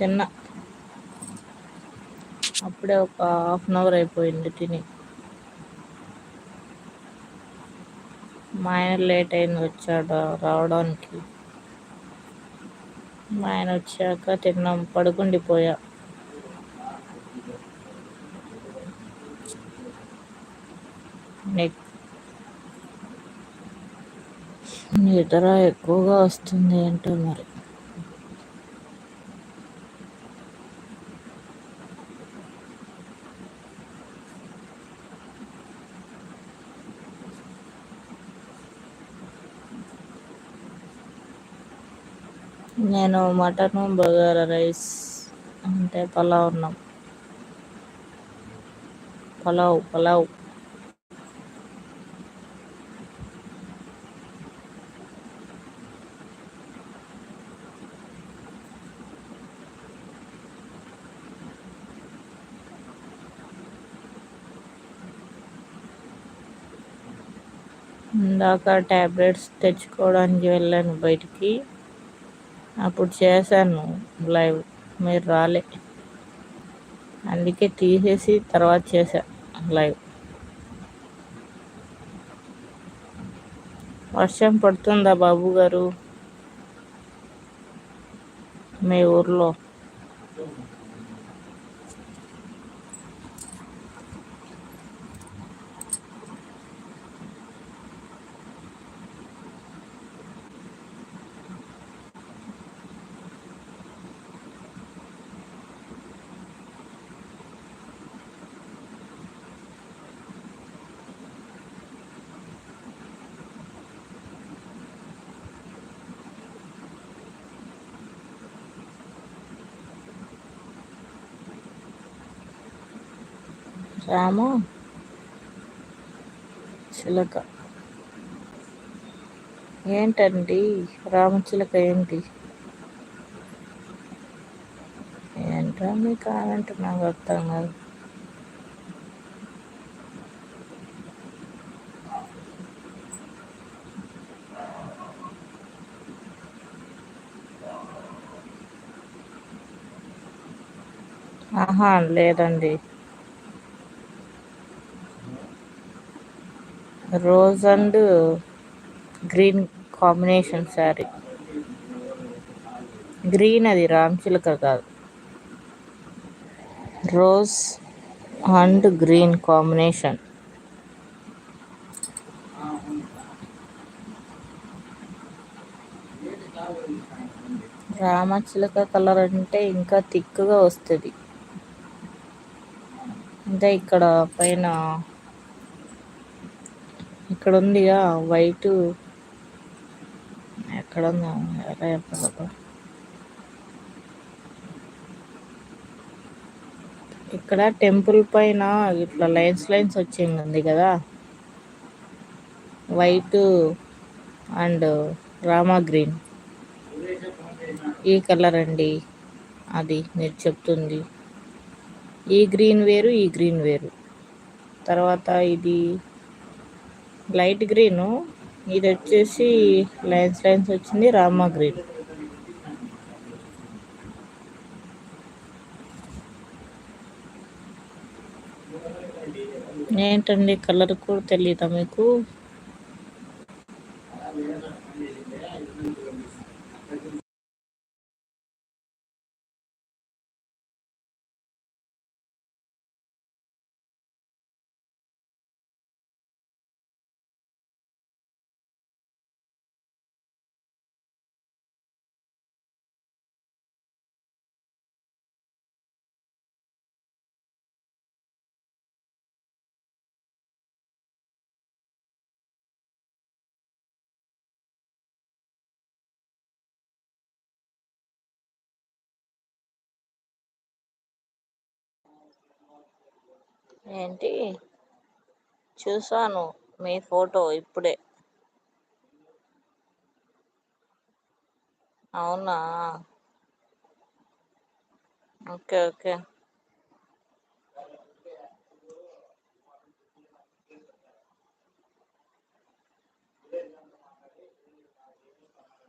తిన్నా. అప్పుడే ఒక హాఫ్ అన్ అవర్ అయిపోయింది తిని. మా ఆయన లేట్ అయింది వచ్చాడు రావడానికి. మా ఆయన వచ్చాక తిన్నాం పడుకుండిపోయా. నిద్ర ఎక్కువగా వస్తుంది ఏంటో మరి. నేను మటను బగారా రైస్ అంటే పలావ్ ఉన్నాం పలావ్ పలావ్. ఇందాక ట్యాబ్లెట్స్ తెచ్చుకోవడానికి వెళ్ళాను బయటికి. అప్పుడు చేశాను లైవ్. మీరు రాలే. అందుకే తీసేసి తర్వాత చేశా లైవ్. వర్షం పడుతుందా బాబు గారు? మీ ఊర్లో. రాము. చిలక. ఏంటండి? రామచిలక ఏంటి? ఏంట్రా మీ కామెంట్ నాకు అర్థం కాదు ఆహా లేదండి. Rose and green combination saree green అది రామ్ చిలక కాదు. రోజ్ అండ్ గ్రీన్ కాంబినేషన్ రామచిలక కలర్ అంటే ఇంకా థిక్గా వస్తుంది. అంటే ఇక్కడ పైన ఇక్కడ ఉందిగా వైట్. ఎక్కడ ఉందా ఎలా చెప్పాలి ఇక్కడ టెంపుల్ పైన ఇట్లా లైన్స్ లైన్స్ వచ్చింది ఉంది కదా. వైట్ అండ్ రామా గ్రీన్. ఈ కలర్ అండి అది మీరు చెప్తుంది. ఈ గ్రీన్ వేరు ఈ గ్రీన్ వేరు. తర్వాత ఇది లైట్ గ్రీను. ఇది వచ్చేసి లైన్స్ లైన్స్ వచ్చింది రామా గ్రీన్. ఏంటండి కలర్ కూడా తెలియదా మీకు? ఏంటి? చూసాను మీ ఫోటో ఇప్పుడే. అవునా? Okay okay.